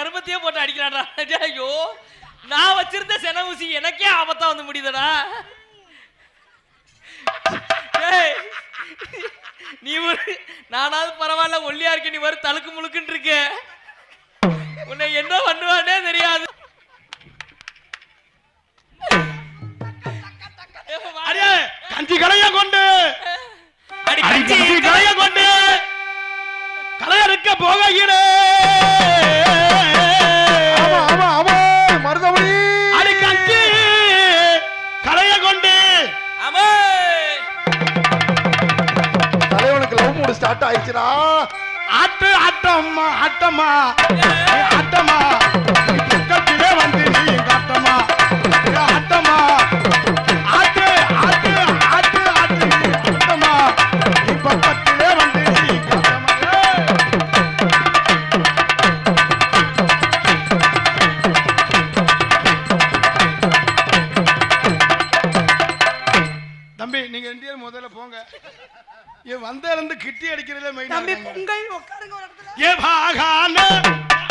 கருமத்தையே போட்டு அடிக்கிறான்டா. டேய், ஐயோ நான் வச்சிருந்த சென ஊசி எனக்கே ஆபத்தா வந்து முடியுதடா. டேய், நீ ஒரு நானாவது பரவாயில்ல ஒல்லியா இருக்க நீ வரும் தழுக்கு முழுக்குன்னு இருக்க. உன்னை என்ன பண்ணுவானே தெரியாது. கஞ்சி கலைய கொண்டு. கஞ்சி கலைய கொண்டு. கலையறுக்க போகையிலே. ஸ்டார்ட் ஆயிடுச்சுடா ஆட்டு ஆட்டம்மா ஆட்டம்மா. ஏ ஆட்டம்மா வந்து நீ காட்டம்மா. ஏன் வந்த இருந்து கிட்டி அடிக்கிறதுல மெயின் தம்பி பொங்கல் உட்காருங்க ஒரு இடத்துல. ஏ பாகான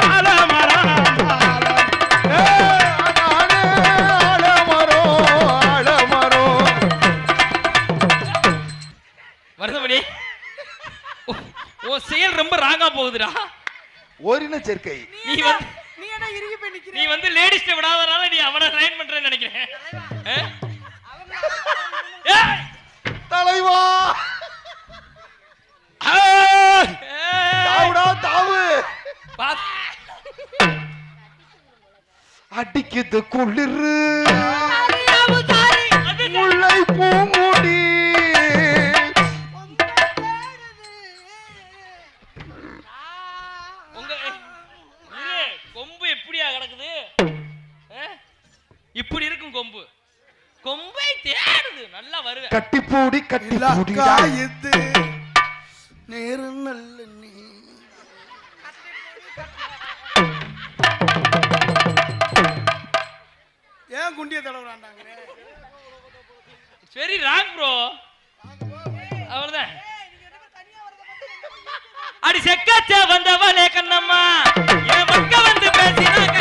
அதானே ஆலமரம், ஆலமரம். வருதமணி உன் செயல் ரொம்ப ராங்கா போகுதுடா. ஓரின சேர்க்கை. நீ வந்து நீ என்ன இறுகி போய் நீ நிக்கிற வந்து லேடிஸ்ட விடாதனால நீ அவனை ரைன் பண்றேன்னு நினைக்கிறேன்! தலைவா! தாவுடா தாவு. அடிக்குது குளிரு. அது முல்லை பூங்குடி உங்க இரு, கொம்பு எப்படியா கிடக்குது? இப்படி இருக்கும் கொம்பு. கொம்பை தேடுது. நல்லா வருவேன். கட்டிப்பூடி கட்டிப்பூடிடா குண்டிய தடவுறாண்டாங்க சரி ராங் ப்ரோ அவ்வளவுதான். அடி செக்காச்சா வந்தவளே கண்ணம்மா. என் மக்க வந்து பேசினாங்க.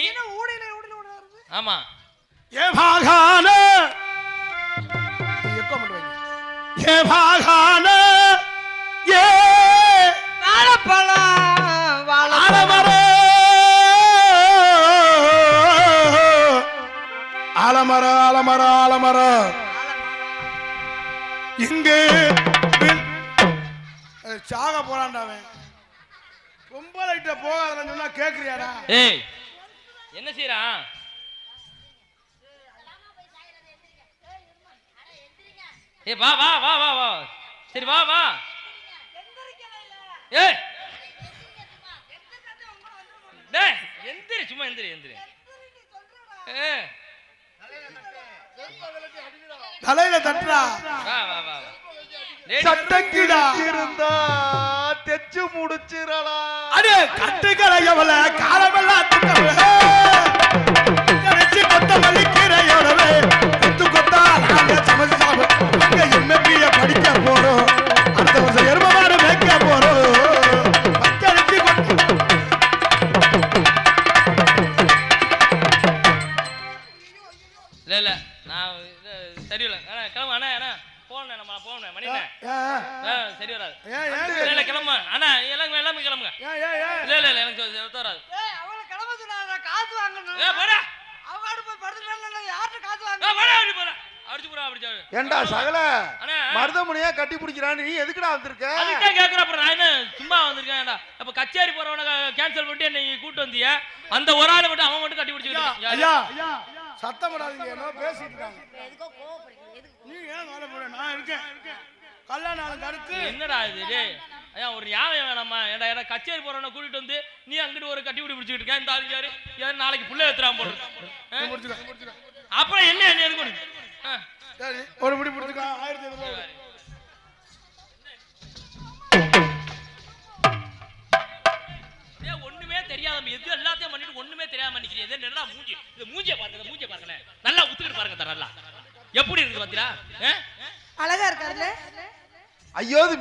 என்ன ஊடையில ஊடையில ஆமா. ஏ பாகான. எக்கோ பண்ணுவாங்க ஏ பாகான. ஏ வாழைப்பழம் வாழை ஆலமரம். ஆலமரம் ஆலமரம் ஆலமரம். இங்கு சாக போறான்டா அவன். பொம்பளைகிட்ட போகாதன்னு சொன்னா கேக்குறியாடா? ஏய் என்ன செய்யறான் ஏ வா வா வா வா வா. சரி வா வா. ஏய். டேய் எந்திரி சும்மா எந்திரி எந்திரி. ஏ தலையில தட்டுறா வா வா வா சட்டம் கிழிச்சிருந்தா தெச்சு முடிச்சிடலாம் அடே கட்டுக்கலை எவள காலமெல்லாம் திட்டவள சரி வராது. கிளம்பு. அண்ணா எல்லாமே எல்லாமே கிளம்புங்க. இல்ல இல்ல எனக்கு வராது ஏய் அவளை கிளம்ப சொன்னாங்க காசு வாங்கணும். ஏ போடா. அவகாடு போய் படுத்துட்டாங்க யார்கிட்ட காசு ஏ வாங்க போடா அப்படி போடா. அடிச்சு போடா அடிச்சு போடா. ஏண்டா சகல? அண்ணா. மருதமுனியா கட்டி பிடிக்கிறான்னு நீ எதுக்குடா வந்திருக்க? அதுதான் கேக்குறேன் அப்புறம் நான் என்ன சும்மா வந்திருக்கேன்டா அப்ப கச்சேரி போறவன கேன்சல் பண்ணிட்டு என்னை கூட்டு வந்தியா? அந்த ஒரு ஆளை மட்டும் அவன் மட்டும் கட்டி பிடிச்சிக்கிட்டு ஐயா சத்தம் போடாதீங்க என்ன பேசிட்டு இருக்காங்க. எதுக்கோ கோவப்படுறீங்க எதுக்கு? நீ ஏன் வேலை போற நான் இருக்கேன். கல்யாணம் அடுத்து என்னடா இது டேய்? ஐயா ஒரு நியாயம் வேணாமா ஏடா ஏடா கச்சேரி போறவன கூட்டிட்டு வந்து நீ அங்கிட்டு ஒரு கட்டி பிடி பிடிச்சிட்டு இருக்க? இந்த ஆளு யாரு? நாளைக்கு புள்ள ஏத்துறான் போடு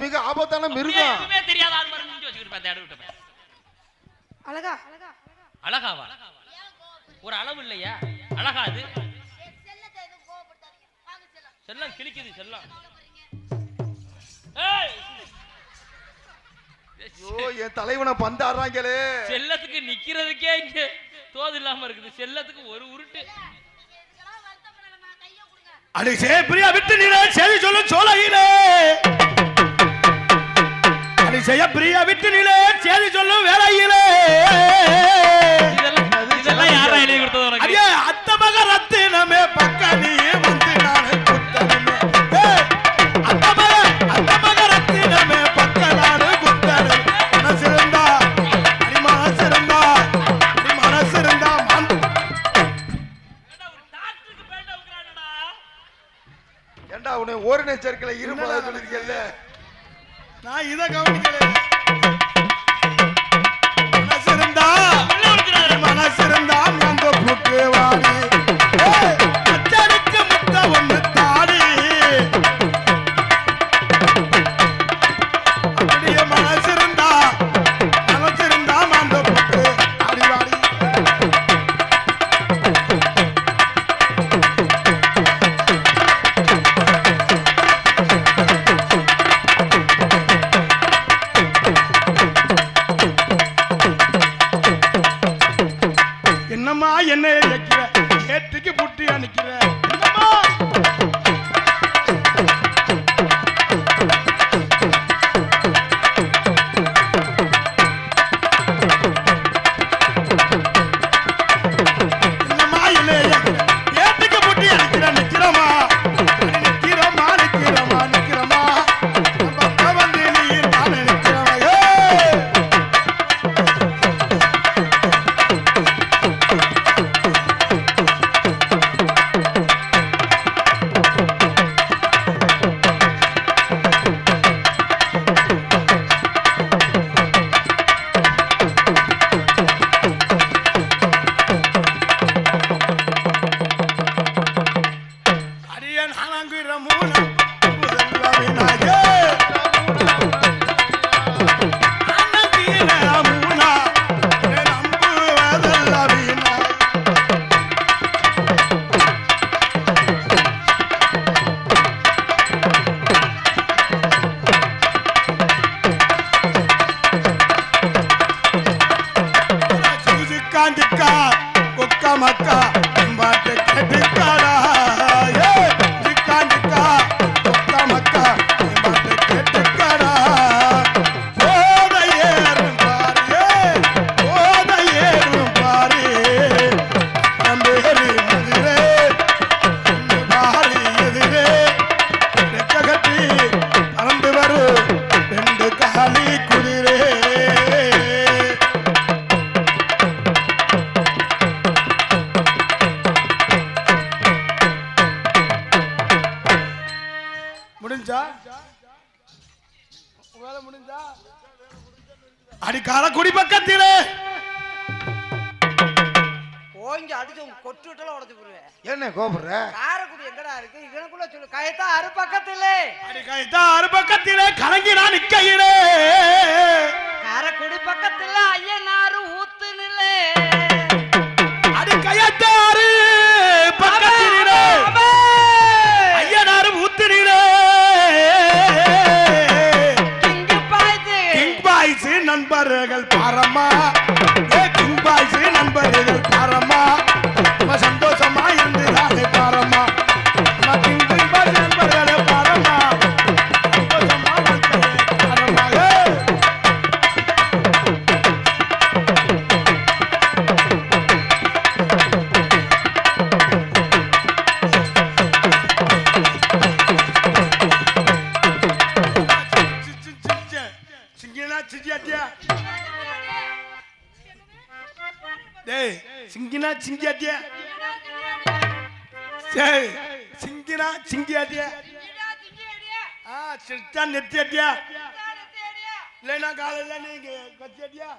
மிக ஆபத்தான மிருகம். எதுவுமே தெரியாத ஆள் மாதிரி மூஞ்சி வச்சுக்கிட்டு பார்த்தேன் இடம் விட்டு அழகா? அழகாவா? ஒரு அளவு இல்லையா. அழகா அது? செல்லம் செல்லம் கிழிக்குது செல்லம். ஐயோ என் தலைவனை பந்தாடுறாங்களே. செல்லத்துக்கு நிக்கிறதுக்கே இங்க தோது இல்லாம இருக்குது. செல்லத்துக்கு ஒரு உருட்டு. இதுக்கெல்லாம் வருத்தப்படலாமா கையை கொடுங்க அடி சேப்பிரியா விட்டு நீல சரி சொல்லு சோலையிலே அடி செய்ய பிரியா விட்டு நீல சரி சொல்லு வேலையிலே. இதெல்லாம் இதெல்லாம் யாரா எழுதி கொடுத்தது உனக்கு? அடியே அத்த மக ரத்தினமே பக்க நீ வந்து நானே குத்தனமே ஏய், அத்த மக அத்த மக ரத்தினமே பக்க நானே குத்தனமே மனசிருந்தா அடி மனசிருந்தா அடி மனசிருந்தா மன் ஏண்டா, ஒரு உன்னை ஓரின சேர்க்கல இருப்பதா சொல்லிருக்கல நான் இதை கவனிக்கல சிஸ்டர் நித்தியடியா இல்லைன்னா காலையில் நீங்க கத்தியடியா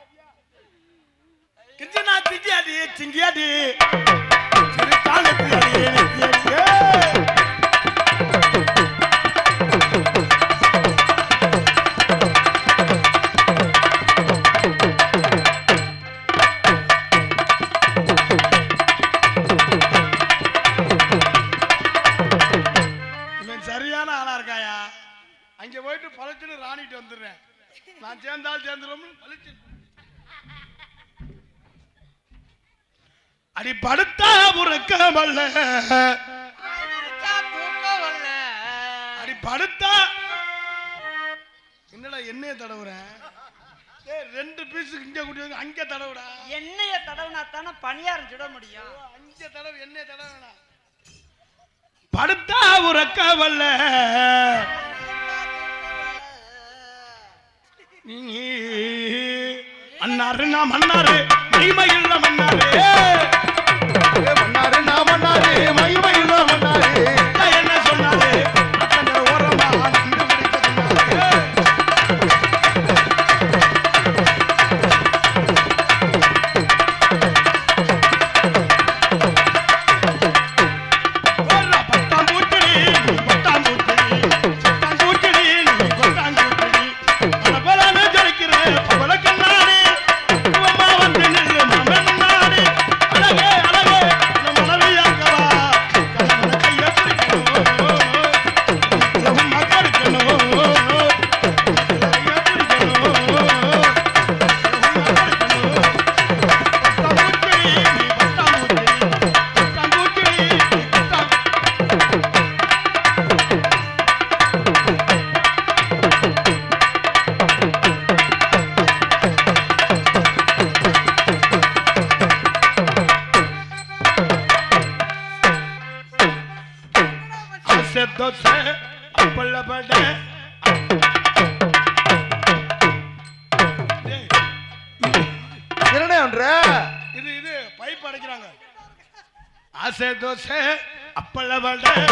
கிருஷ்ணா திட்டியாடி சிங்கியாடி சிறுத்தாள் நித்தியாடி நித்தியாடியே அடி படுத்தா. என்னடா என்னைய தடவுறேன் ரெண்டு பீஸுக்கு இங்க கூட்டி அங்க தடவுடா. என்னைய தடவுனா தானே பணியாரம் முடியும். அஞ்ச தடவு என்னைய தடவுனா. படுத்தா உறக்க வல்ல அன்னாரு நாம் அன்னாரு மகிமையுள்ள மன்னாரு. Bagal Dad.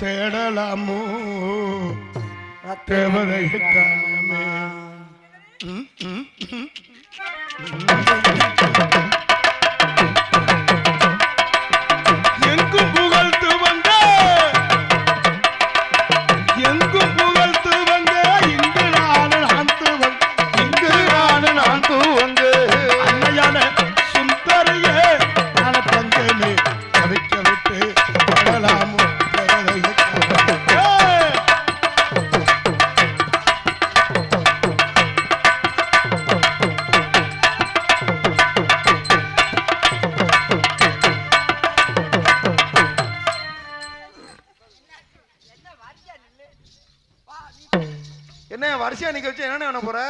தேடலாமோ? தேவதையை காணமே நிக்க வச்சு என்ன பண்ண போற?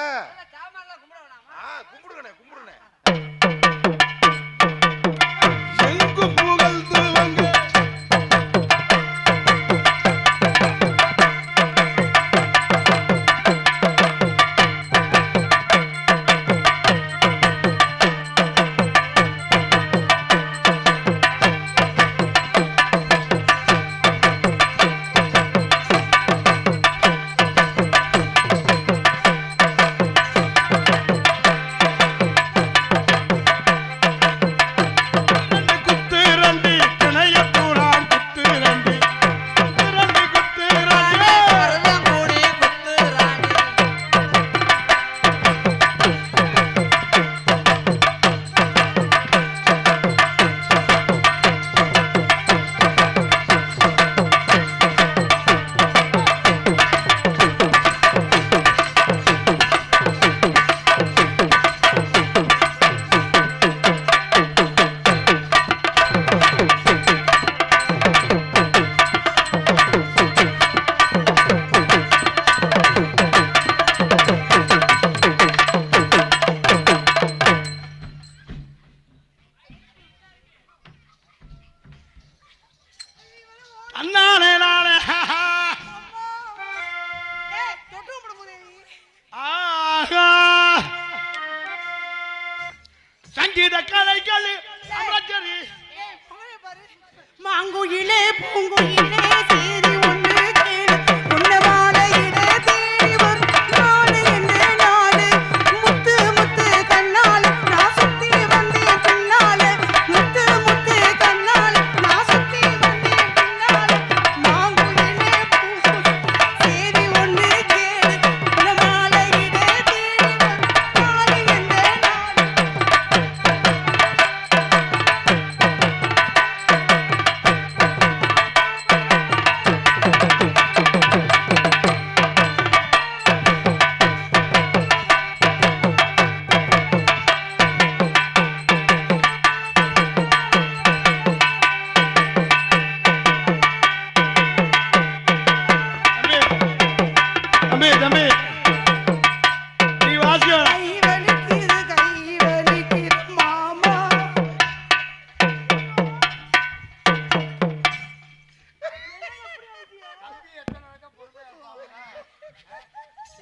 சங்கீத கலைகள் அமரச்சரி மாங்குயிலே பூங்குயிலே சேரி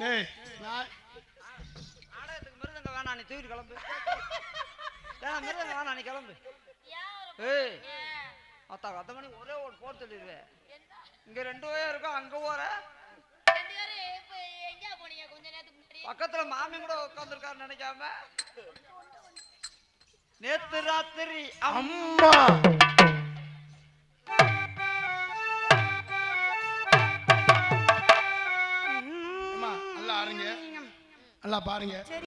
ஏய். நான் நாடகத்துக்கு மிருதங்க வேணாம் நீ தூக்கிட்டு கிளம்பு. ஏன் மிருதங்க வேணாம் நீ கிளம்பு. ஏய். அத்தா அத்த மணி ஒரே ஒரு போர் சொல்லிடுவேன் இங்க ரெண்டு வயம் இருக்கும் அங்க போற ரெண்டு பேரும் பக்கத்துல மாமி கூட உட்காந்துருக்காரு நினைக்காம. நேத்து ராத்திரி அம்மா. நல்லா பாருங்க.